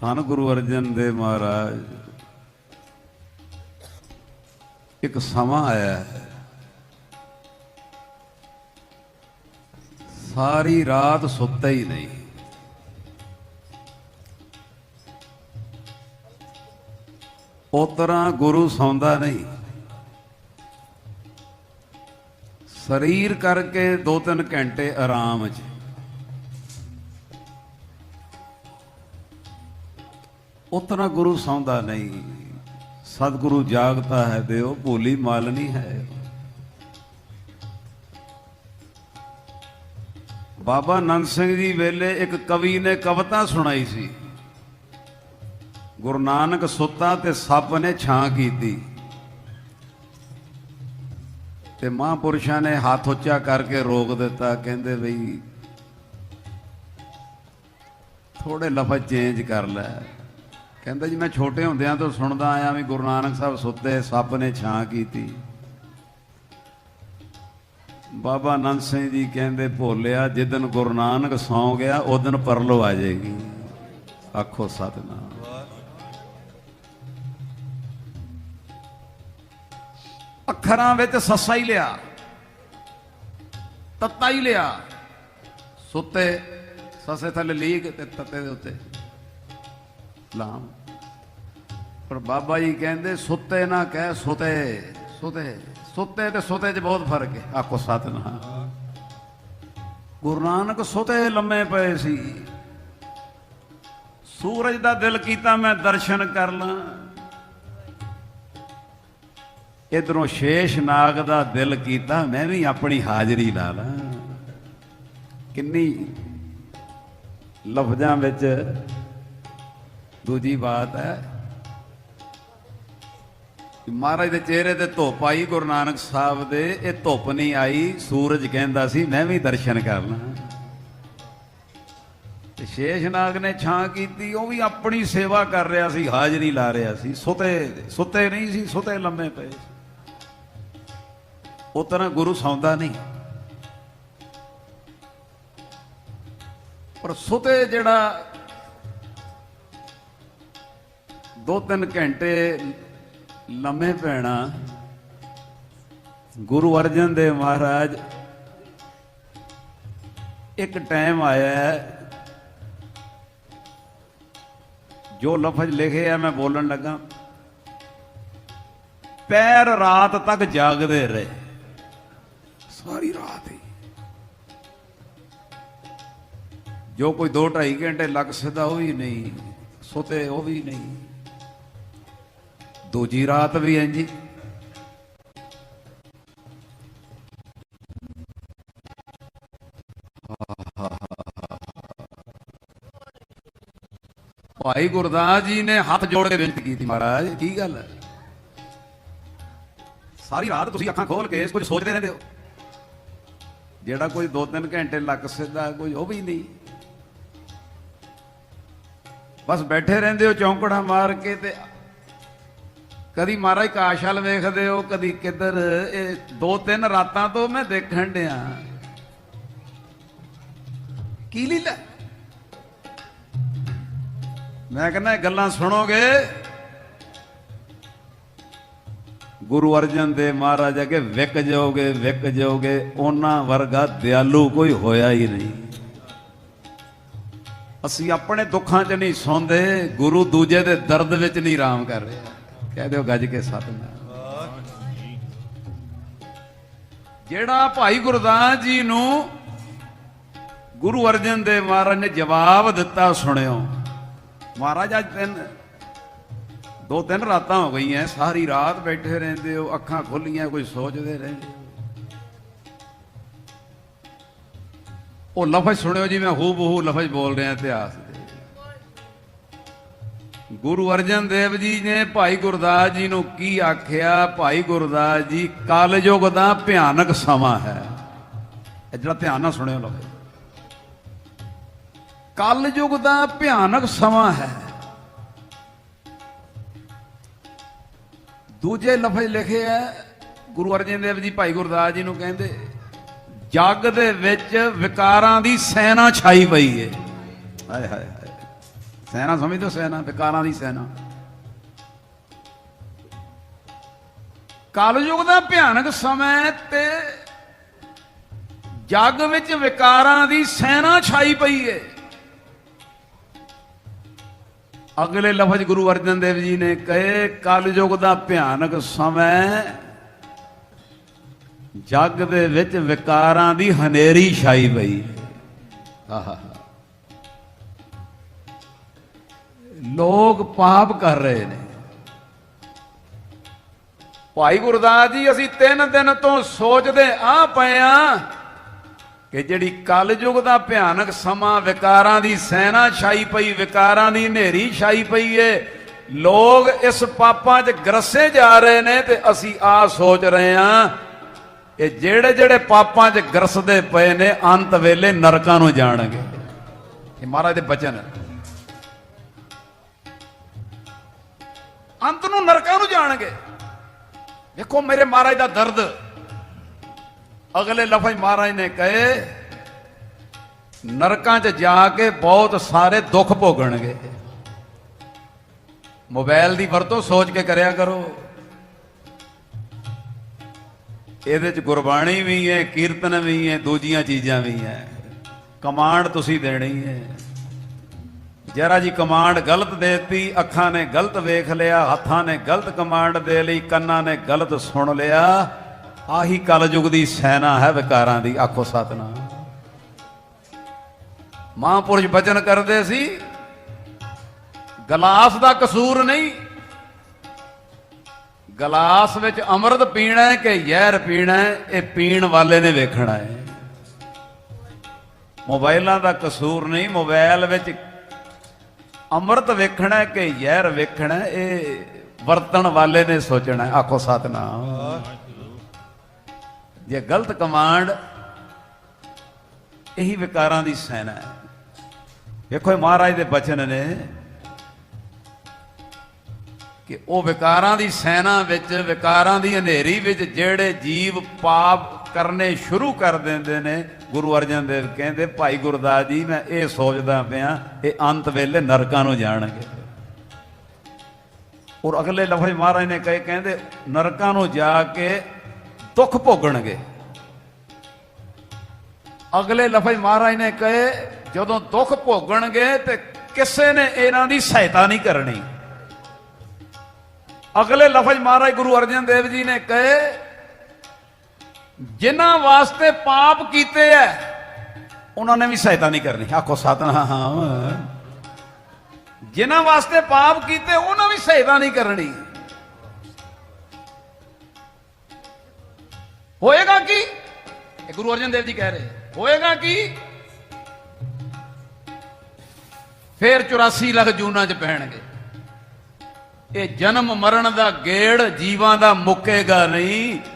ਧੰਨ ਗੁਰੂ ਅਰਜਨ ਦੇਵ ਮਹਾਰਾਜ। ਇੱਕ ਸਮਾਂ ਆਇਆ ਹੈ। ਸਾਰੀ ਰਾਤ ਸੁੱਤਾ ਹੀ ਨਹੀਂ। ਉਹ ਤਰ੍ਹਾਂ ਗੁਰੂ ਸੌਂਦਾ ਨਹੀਂ। ਸਰੀਰ ਕਰਕੇ 2-3 ਘੰਟੇ ਆਰਾਮ 'ਚ। ਉਤਨਾ ਗੁਰੂ ਸੌਂਦਾ ਨਹੀਂ। ਸਤਿਗੁਰੂ ਜਾਗਤਾ ਹੈ ਦਿਓ, ਭੋਲੀ ਮਾਲਨੀ ਹੈ। ਬਾਬਾ ਨੰਦ ਸਿੰਘ ਜੀ ਵੇਲੇ ਇੱਕ ਕਵੀ ਨੇ ਕਵਿਤਾ ਸੁਣਾਈ ਸੀ। ਗੁਰੂ ਨਾਨਕ ਸੁੱਤਾ ਤੇ ਸੱਪ ਨੇ ਛਾਂ ਕੀਤੀ। ਤੇ ਮਹਾਂਪੁਰਸ਼ਾਂ ਨੇ ਹੱਥ ਉੱਚਾ ਕਰਕੇ ਰੋਕ ਦਿੱਤਾ, ਕਹਿੰਦੇ ਬਈ ਥੋੜੇ ਲਫ਼ਜ਼ ਚੇਂਜ ਕਰ ਲੈ। ਕਹਿੰਦਾ ਜੀ, ਮੈਂ ਛੋਟੇ ਹੁੰਦਿਆਂ ਤੋਂ ਸੁਣਦਾ ਆਇਆ ਵੀ ਗੁਰੂ ਨਾਨਕ ਸਾਹਿਬ ਸੁੱਤੇ, ਸੱਪ ਨੇ ਛਾਂ ਕੀਤੀ। ਬਾਬਾ ਆਨੰਦ ਸਿੰਘ ਜੀ ਕਹਿੰਦੇ, ਭੋਲਿਆ ਜਿੱਦਨ ਗੁਰੂ ਨਾਨਕ ਸੌਂ ਗਿਆ ਉਹ ਦਿਨ ਪਰਲੋ ਆ ਜਾਏਗੀ। ਆਖੋ ਸਤਨਾਮ। ਅੱਖਰਾਂ ਵਿੱਚ ਸੱਸਾ ਹੀ ਲਿਆ, ਤੱਤਾ ਹੀ ਲਿਆ, ਸੁੱਤੇ, ਸੱਸੇ ਥੱਲੇ ਲੀਕ ਤੇ ਤੱਤੇ ਦੇ ਉੱਤੇ। ਲਾਮ। ਪਰ ਬਾਬਾ ਜੀ ਕਹਿੰਦੇ, ਸੁੱਤੇ ਨਾ ਕਹਿ ਸੁਤੇ ਸੁਤੇ, ਸੁੱਤੇ ਤੇ ਸੁਤੇ 'ਚ ਬਹੁਤ ਫ਼ਰਕ ਹੈ। ਆਖੋ ਸਤਨਾਮ। ਗੁਰੂ ਨਾਨਕ ਸੁਤੇ ਲੰਮੇ ਪਏ ਸੀ। ਸੂਰਜ ਦਾ ਦਿਲ ਕੀਤਾ ਮੈਂ ਦਰਸ਼ਨ ਕਰ ਲਾਂ ਇਧਰੋਂ ਸ਼ੇਸ਼ ਨਾਗ ਦਾ ਦਿਲ ਕੀਤਾ ਮੈਂ ਵੀ ਆਪਣੀ ਹਾਜ਼ਰੀ ਲਾ ਲਾਂ। ਕਿੰਨੀ ਲਫ਼ਜ਼ਾਂ ਵਿੱਚ ਦੂਜੀ ਬਾਤ ਹੈ ਮਹਾਰਾਜ ਦੇ ਚਿਹਰੇ ਤੇ ਧੁੱਪ ਆਈ, ਗੁਰੂ ਨਾਨਕ ਸਾਹਿਬ ਦੇ, ਇਹ ਧੁੱਪ ਨਹੀਂ ਆਈ, ਸੂਰਜ ਕਹਿੰਦਾ ਸੀ, ਮੈਂ ਵੀ ਦਰਸ਼ਨ ਕਰਨਾ ਲਾਂ। ਤੇ ਸ਼ੇਸ਼ਨਾਗ ਨੇ ਛਾਂ ਕੀਤੀ, ਉਹ ਵੀ ਆਪਣੀ ਸੇਵਾ ਕਰ ਰਿਹਾ ਸੀ, ਹਾਜ਼ਰੀ ਲਾ ਰਿਹਾ ਸੀ, ਸੁਤੇ, ਸੁੱਤੇ ਨਹੀਂ ਸੀ, ਸੁਤੇ ਲੰਮੇ ਪਏ ਉਹ ਤਰ੍ਹਾਂ ਗੁਰੂ ਸੌਂਦਾ ਨਹੀਂ। ਪਰ ਸੁਤੇ ਜਿਹੜਾ ਦੋ ਤਿੰਨ ਘੰਟੇ ਲੰਮੇ ਪੈਣਾ ਗੁਰੂ ਅਰਜਨ ਦੇਵ ਮਹਾਰਾਜ, ਇੱਕ ਟਾਈਮ ਆਇਆ ਹੈ, ਜੋ ਲਫ਼ਜ਼ ਲਿਖੇ ਆ ਮੈਂ ਬੋਲਣ ਲੱਗਾ। ਪੈਰ ਰਾਤ ਤੱਕ ਜਾਗਦੇ ਰਹੇ। ਸਾਰੀ ਰਾਤ ਹੀ। ਜੋ ਕੋਈ 2 2.5 ਘੰਟੇ ਲੱਗ ਸਕਦਾ ਉਹ ਵੀ ਨਹੀਂ, ਸੁਤੇ ਉਹ ਵੀ ਨਹੀਂ। ਦੂਜੀ ਰਾਤ ਵੀ ਇੰਜ ਹੀ ਭਾਈ ਗੁਰਦਾਸ ਜੀ ਨੇ ਹੱਥ ਜੋੜ ਕੇ ਬੇਨਤੀ ਕੀਤੀ ਮਹਾਰਾਜ, ਕੀ ਗੱਲ ਹੈ? ਸਾਰੀ ਰਾਤ ਤੁਸੀਂ ਅੱਖਾਂ ਖੋਲ ਕੇ ਕੁਝ ਸੋਚਦੇ ਰਹਿੰਦੇ ਹੋ। ਜਿਹੜਾ ਕੋਈ 2-3 ਘੰਟੇ ਲੱਗ ਸਿੱਧਾ ਕੋਈ ਉਹ ਵੀ ਨਹੀਂ। ਬਸ ਬੈਠੇ ਰਹਿੰਦੇ ਹੋ ਚੌਂਕੜਾ ਮਾਰ ਕੇ ਤੇ ਕਦੀ ਮਹਾਰਾਜ ਕਾਸ਼ਲ ਵੇਖਦੇ ਹੋ, ਕਦੀ ਕਿੱਧਰ। ਇਹ ਦੋ ਤਿੰਨ ਰਾਤਾਂ ਤੋਂ ਮੈਂ ਦੇਖਣ ਡਿਆ। ਕੀ ਲੀਲਾ? ਮੈਂ ਕਹਿੰਦਾ ਗੱਲਾਂ ਸੁਣੋਗੇ? ਗੁਰੂ ਅਰਜਨ ਦੇਵ ਮਹਾਰਾਜ ਅਗੇ ਵਿਕ ਜਾਓਗੇ ਵਿਕ ਜਾਓਗੇ। ਉਹਨਾਂ ਵਰਗਾ ਦਿਆਲੂ ਕੋਈ ਹੋਇਆ ਹੀ ਨਹੀਂ। ਅਸੀਂ ਆਪਣੇ ਦੁੱਖਾਂ 'ਚ ਨਹੀਂ ਸੌਂਦੇ, ਗੁਰੂ ਦੂਜੇ ਦੇ ਦਰਦ ਵਿੱਚ ਨਹੀਂ ਆਰਾਮ ਕਰ ਰਿਹਾ। ਕਹਿ ਦਿਓ ਗੱਜ ਕੇ ਸਤਨਾਮ ਜਿਹੜਾ ਭਾਈ ਗੁਰਦਾਸ ਜੀ ਨੂੰ ਗੁਰੂ ਅਰਜਨ ਦੇਵ ਮਹਾਰਾਜ ਨੇ ਜਵਾਬ ਦਿੱਤਾ ਸੁਣਿਓ। ਮਹਾਰਾਜ, ਅੱਜ ਤਿੰਨ ਦੋ ਤਿੰਨ ਰਾਤਾਂ ਹੋ ਗਈਆਂ, ਸਾਰੀ ਰਾਤ ਬੈਠੇ ਰਹਿੰਦੇ ਹੋ, ਅੱਖਾਂ ਖੁੱਲੀਆਂ, ਕੋਈ ਸੋਚਦੇ ਰਹਿੰਦੇ ਉਹ ਲਫ਼ਜ਼ ਸੁਣਿਓ ਜੀ, ਮੈਂ ਹੂ ਬਹੂ ਲਫ਼ਜ਼ ਬੋਲ ਰਿਹਾ ਇਤਿਹਾਸ। ਗੁਰੂ ਅਰਜਨ ਦੇਵ ਜੀ ਨੇ ਭਾਈ ਗੁਰਦਾਸ ਜੀ ਨੂੰ ਕੀ ਆਖਿਆ? ਭਾਈ ਗੁਰਦਾਸ ਜੀ, ਕਲਯੁਗ ਦਾ ਭਿਆਨਕ ਸਮਾਂ ਹੈ। ਇਹ ਜਿਹੜਾ ਧਿਆਨ ਨਾਲ ਸੁਣਿਓ ਲਫ਼ਜ਼ ਕਲਯੁਗ ਦਾ ਭਿਆਨਕ ਸਮਾਂ ਹੈ। ਦੂਜੇ ਲਫ਼ਜ਼ ਲਿਖੇ ਹੈ ਗੁਰੂ ਅਰਜਨ ਦੇਵ ਜੀ ਭਾਈ ਗੁਰਦਾਸ ਜੀ ਨੂੰ ਕਹਿੰਦੇ, ਜੱਗ ਦੇ ਵਿੱਚ ਵਿਕਾਰਾਂ ਦੀ ਸੈਨਾ ਛਾਈ ਪਈ ਹੈ ਹਾਏ ਹਾਏ। ਸੈਨਾ ਸਮਝਦੇ ਹੋ ਸੈਨਾ ਵਿਕਾਰਾਂ ਦੀ ਸੈਨਾ? ਕਲਯੁਗ ਦਾ ਭਿਆਨਕ ਸਮਾਂ ਤੇ ਜੱਗ ਵਿੱਚ ਵਿਕਾਰਾਂ ਦੀ ਸੈਨਾ ਛਾਈ ਪਈ ਏ ਅਗਲੇ ਲਫ਼ਜ਼ ਗੁਰੂ ਅਰਜਨ ਦੇਵ ਜੀ ਨੇ ਕਹੇ, ਕਲਯੁਗ ਦਾ ਭਿਆਨਕ ਸਮਾਂ ਜੱਗ ਦੇ ਵਿੱਚ ਵਿਕਾਰਾਂ ਦੀ ਹਨੇਰੀ ਛਾਈ ਪਈ ਆਹਾ ਲੋਕ ਪਾਪ ਕਰ ਰਹੇ ਨੇ। ਭਾਈ ਗੁਰਦਾਸ ਜੀ, ਅਸੀਂ ਤਿੰਨ ਦਿਨ ਤੋਂ ਸੋਚਦੇ ਆ ਪਏ ਆ ਕਿ ਜਿਹੜੀ ਕਲਯੁਗ ਦਾ ਭਿਆਨਕ ਸਮਾਂ ਵਿਕਾਰਾਂ ਦੀ ਸੈਨਾ ਛਾਈ ਪਈ, ਵਿਕਾਰਾਂ ਦੀ ਹਨੇਰੀ ਛਾਈ ਪਈ ਏ, ਲੋਕ ਇਸ ਪਾਪਾਂ 'ਚ ਗਰਸੇ ਜਾ ਰਹੇ ਨੇ ਤੇ ਅਸੀਂ ਆ ਸੋਚ ਰਹੇ ਆ ਇਹ ਜਿਹੜੇ ਜਿਹੜੇ ਪਾਪਾਂ 'ਚ ਗਰਸਦੇ ਪਏ ਨੇ, ਅੰਤ ਵੇਲੇ ਨਰਕਾਂ ਨੂੰ ਜਾਣਗੇ। ਇਹ ਮਹਾਰਾਜ ਦੇ ਬਚਨ ਹੈ। ਅੰਤ ਨੂੰ ਨਰਕਾਂ ਨੂੰ ਜਾਣਗੇ। ਵੇਖੋ ਮੇਰੇ ਮਹਾਰਾਜ ਦਾ ਦਰਦ। ਅਗਲੇ ਲਫ਼ਜ਼ ਮਹਾਰਾਜ ਨੇ ਕਹੇ, ਨਰਕਾਂ 'ਚ ਜਾ ਕੇ ਬਹੁਤ ਸਾਰੇ ਦੁੱਖ ਭੋਗਣਗੇ। ਮੋਬਾਈਲ ਦੀ ਵਰਤੋਂ ਸੋਚ ਕੇ ਕਰਿਆ ਕਰੋ। ਇਹਦੇ 'ਚ ਗੁਰਬਾਣੀ ਵੀ ਹੈ, ਕੀਰਤਨ ਵੀ ਹੈ, ਦੂਜੀਆਂ ਚੀਜ਼ਾਂ ਵੀ ਹੈ। ਕਮਾਂਡ ਤੁਸੀਂ ਦੇਣੀ ਹੈ। ਜਰਾ ਜੀ ਕਮਾਂਡ ਗਲਤ ਦੇਤੀ, ਅੱਖਾਂ ਨੇ ਗਲਤ ਵੇਖ ਲਿਆ, ਹੱਥਾਂ ਨੇ ਗਲਤ ਕਮਾਂਡ ਦੇ ਲਈ, ਕੰਨਾਂ ਨੇ ਗਲਤ ਸੁਣ ਲਿਆ। ਆਹੀ ਕਲਯੁਗ ਦੀ ਸੈਨਾ ਹੈ ਵਿਕਾਰਾਂ ਦੀ, ਆਖੋ ਸਤਨਾਮ। ਮਹਾਂਪੁਰਸ਼ ਬਚਨ ਕਰਦੇ ਸੀ, ਗਲਾਸ ਦਾ ਕਸੂਰ ਨਹੀਂ। ਗਲਾਸ ਵਿੱਚ ਅੰਮ੍ਰਿਤ ਪੀਣਾ ਹੈ ਕਿ ਜ਼ਹਿਰ ਪੀਣਾ ਹੈ, ਇਹ ਪੀਣ ਵਾਲੇ ਨੇ ਵੇਖਣਾ ਹੈ। ਮੋਬਾਈਲਾਂ ਦਾ ਕਸੂਰ ਨਹੀਂ ਮੋਬਾਈਲ ਵਿੱਚ ਅੰਮ੍ਰਿਤ ਵੇਖਣਾ ਕਿ ਜ਼ਹਿਰ ਵੇਖਣਾ ਇਹ ਵਰਤਣ ਵਾਲੇ ਨੇ ਸੋਚਣਾ ਆਖੋ ਸਤਨਾਮ। ਜੇ ਗਲਤ ਕਮਾਂਡ, ਇਹੀ ਵਿਕਾਰਾਂ ਦੀ ਸੈਨਾ ਹੈ। ਵੇਖੋ ਇਹ ਮਹਾਰਾਜ ਦੇ ਬਚਨ ਨੇ ਕਿ ਉਹ ਵਿਕਾਰਾਂ ਦੀ ਸੈਨਾ ਵਿੱਚ, ਵਿਕਾਰਾਂ ਦੀ ਹਨੇਰੀ ਵਿੱਚ ਜਿਹੜੇ ਜੀਵ, ਪਾਪ ਕਰਨੇ ਸ਼ੁਰੂ ਕਰ ਦਿੰਦੇ ਨੇ। ਗੁਰੂ ਅਰਜਨ ਦੇਵ ਕਹਿੰਦੇ, ਭਾਈ ਗੁਰਦਾਸ ਜੀ, ਮੈਂ ਇਹ ਸੋਚਦਾ ਪਿਆ, ਇਹ ਅੰਤ ਵੇਲੇ ਨਰਕਾਂ ਨੂੰ ਜਾਣਗੇ। ਔਰ ਅਗਲੇ ਲਫ਼ਜ਼ ਮਹਾਰਾਜ ਨੇ ਕਹੇ, ਕਹਿੰਦੇ, ਨਰਕਾਂ ਨੂੰ ਜਾ ਕੇ ਦੁੱਖ ਭੋਗਣਗੇ। ਅਗਲੇ ਲਫ਼ਜ਼ ਮਹਾਰਾਜ ਨੇ ਕਹੇ, ਜਦੋਂ ਦੁੱਖ ਭੋਗਣਗੇ ਤੇ ਕਿਸੇ ਨੇ ਇਹਨਾਂ ਦੀ ਸਹਾਇਤਾ ਨਹੀਂ ਕਰਨੀ। ਅਗਲੇ ਲਫ਼ਜ਼ ਮਹਾਰਾਜ ਗੁਰੂ ਅਰਜਨ ਦੇਵ ਜੀ ਨੇ ਕਹੇ ਜਿਨ੍ਹਾਂ ਵਾਸਤੇ ਪਾਪ ਕੀਤੇ ਐ। ਉਹਨਾਂ ਨੇ ਵੀ ਸਹਾਇਤਾ ਨਹੀਂ ਕਰਨੀ। ਆਖੋ ਸਤਨਾਮ ਜਿਨ੍ਹਾਂ ਵਾਸਤੇ ਪਾਪ ਕੀਤੇ ਉਹਨਾਂ ਵੀ ਸਹਾਇਤਾ ਨਹੀਂ ਕਰਨੀ। ਹੋਏਗਾ ਕੀ? ਇਹ ਗੁਰੂ ਅਰਜਨ ਦੇਵ ਜੀ ਕਹਿ ਰਹੇ। ਹੋਏਗਾ ਕੀ? ਫੇਰ 84 ਲੱਖ ਜੂਨਾਂ ਚ ਪੈਣਗੇ। ਇਹ ਜਨਮ ਮਰਨ ਦਾ ਗੇੜ ਜੀਵਾਂ ਦਾ ਮੁੱਕੇਗਾ ਨਹੀਂ।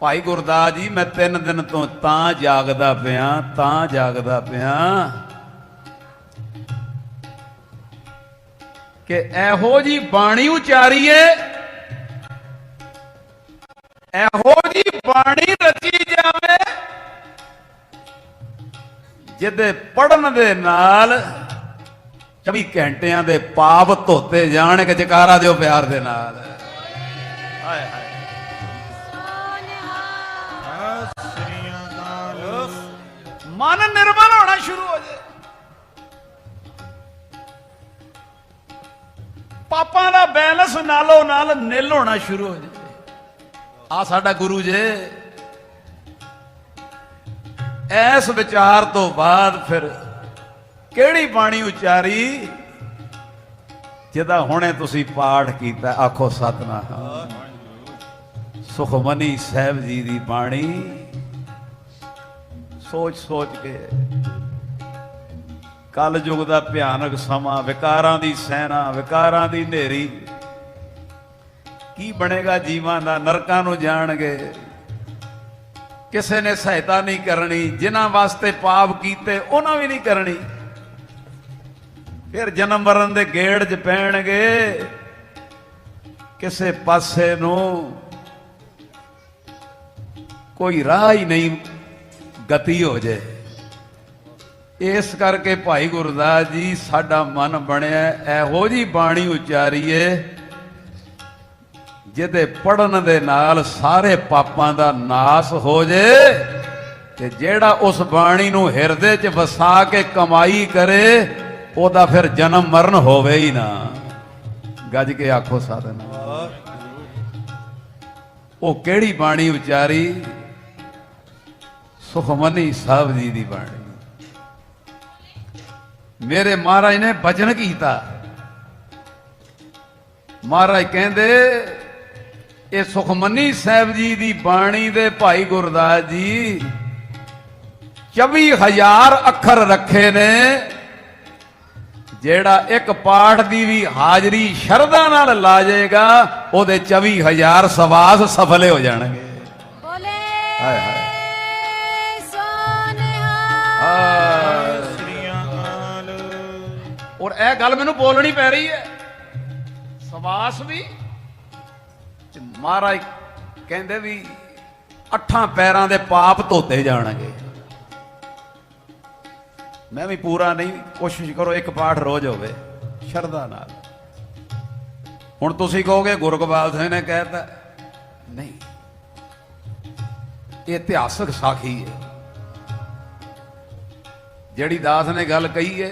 ਭਾਈ ਗੁਰਦਾਸ ਜੀ, ਮੈਂ ਤਿੰਨ ਦਿਨ ਤੋਂ ਤਾਂ ਜਾਗਦਾ ਪਿਆ, ਤਾਂ ਜਾਗਦਾ ਪਿਆ ਕਿ ਇਹੋ ਜੀ ਬਾਣੀ ਉਚਾਰੀਏ। ਇਹੋ ਜੀ ਬਾਣੀ ਰਚੀ ਜਾਵੇ, ਜਿਹਦੇ ਪੜਨ ਦੇ ਨਾਲ 24 ਘੰਟਿਆਂ ਦੇ ਪਾਪ ਧੋਤੇ ਜਾਣ ਕਿ ਜਕਾਰਾ ਦਿਓ ਪਿਆਰ ਦੇ ਨਾਲ। ਮਨ ਨਿਰਮਲ ਹੋਣਾ ਸ਼ੁਰੂ ਹੋ ਜਾਏ ਪਾਪਾਂ ਦਾ ਬੈਲੈਂਸ ਨਾਲੋਂ ਨਾਲ ਨਿਲ ਹੋਣਾ ਸ਼ੁਰੂ ਹੋ ਜਾਏ ਆ ਸਾਡਾ ਗੁਰੂ ਜੇ। ਐਸ ਵਿਚਾਰ ਤੋਂ ਬਾਅਦ ਫਿਰ ਕਿਹੜੀ ਬਾਣੀ ਉਚਾਰੀ? ਜਿਹਦਾ ਹੁਣੇ ਤੁਸੀਂ ਪਾਠ ਕੀਤਾ, ਆਖੋ ਸਤਨਾਮ। ਸੁਖਮਨੀ ਸਾਹਿਬ ਜੀ ਦੀ ਬਾਣੀ। ਸੋਚ ਸੋਚ ਕੇ। ਕਲ ਯੁਗ ਦਾ ਭਿਆਨਕ ਸਮਾਂ, ਵਿਕਾਰਾਂ ਦੀ ਸੈਨਾ, ਵਿਕਾਰਾਂ ਦੀ ਹਨੇਰੀ। ਕੀ ਬਣੇਗਾ ਜੀਵਾਂ ਦਾ, ਨਰਕਾਂ ਨੂੰ ਜਾਣਗੇ। ਕਿਸੇ ਨੇ ਸਹਾਇਤਾ ਨਹੀਂ ਕਰਨੀ, ਜਿਨ੍ਹਾਂ ਵਾਸਤੇ ਪਾਪ ਕੀਤੇ, ਉਹਨਾਂ ਵੀ ਨਹੀਂ ਕਰਨੀ। ਫਿਰ ਜਨਮ ਮਰਨ ਦੇ ਗੇੜ 'ਚ ਪੈਣਗੇ। ਕਿਸੇ ਪਾਸੇ ਨੂੰ ਕੋਈ ਰਾਹ ਹੀ ਨਹੀਂ ਗਤੀ ਹੋ ਜਾਏ। ਇਸ ਕਰਕੇ ਭਾਈ ਗੁਰਦਾਸ ਜੀ, ਸਾਡਾ ਮਨ ਬਣਿਆ, ਇਹੋ ਜੀ ਬਾਣੀ ਉਚਾਰੀਏ, ਜਿਹਦੇ ਪੜਨ ਦੇ ਨਾਲ ਸਾਰੇ ਪਾਪਾਂ ਦਾ ਨਾਸ ਹੋ ਜੇ ਤੇ ਜਿਹੜਾ ਉਸ ਬਾਣੀ ਨੂੰ ਹਿਰਦੇ 'ਚ ਵਸਾ ਕੇ ਕਮਾਈ ਕਰੇ, ਉਹਦਾ ਫਿਰ ਜਨਮ ਮਰਨ ਹੋਵੇ ਹੀ ਨਾ। ਗੱਜ ਕੇ ਆਖੋ ਸਾਧਨ। ਉਹ ਕਿਹੜੀ ਬਾਣੀ ਉਚਾਰੀ? ਸੁਖਮਨੀ ਸਾਹਿਬ ਜੀ ਦੀ ਬਾਣੀ। ਮੇਰੇ ਮਹਾਰਾਜ ਨੇ ਭਜਨ ਕੀਤਾ। ਮਹਾਰਾਜ ਕਹਿੰਦੇ ਇਹ ਸੁਖਮਨੀ ਸਾਹਿਬ ਜੀ ਦੀ ਬਾਣੀ ਦੇ ਭਾਈ ਗੁਰਦਾਸ ਜੀ 24000 ਅੱਖਰ ਰੱਖੇ ਨੇ ਜਿਹੜਾ ਇੱਕ ਪਾਠ ਦੀ ਵੀ ਹਾਜ਼ਰੀ ਸ਼ਰਧਾ ਨਾਲ ਲਾ ਜਾਏਗਾ ਉਹਦੇ 24000 ਸਵਾਸ ਸਫਲੇ ਹੋ ਜਾਣਗੇ। ਬੋਲੇ। ਹਾਏ। ਔਰ ਇਹ ਗੱਲ ਮੈਨੂੰ ਬੋਲਣੀ ਪੈ ਰਹੀ ਹੈ। ਸਵਾਸ ਵੀ ਮਹਾਰਾਜ ਕਹਿੰਦੇ ਵੀ ਅੱਠਾਂ ਪੈਰਾਂ ਦੇ ਪਾਪ ਧੋਤੇ ਜਾਣਗੇ। ਮੈਂ ਵੀ ਪੂਰਾ ਨਹੀਂ, ਕੋਸ਼ਿਸ਼ ਕਰੋ ਇੱਕ ਪਾਠ ਰੋਜ਼ ਹੋਵੇ, ਸ਼ਰਧਾ ਨਾਲ। ਹੁਣ ਤੁਸੀਂ ਕਹੋਗੇ, ਗੁਰਗੋਬਿੰਦ ਸਿੰਘ ਨੇ ਕਹਿਤਾ, ਨਹੀਂ, ਇਹ ਇਤਿਹਾਸਕ ਸਾਖੀ ਹੈ। ਜਿਹੜੀ ਦਾਸ ਨੇ ਗੱਲ ਕਹੀ ਹੈ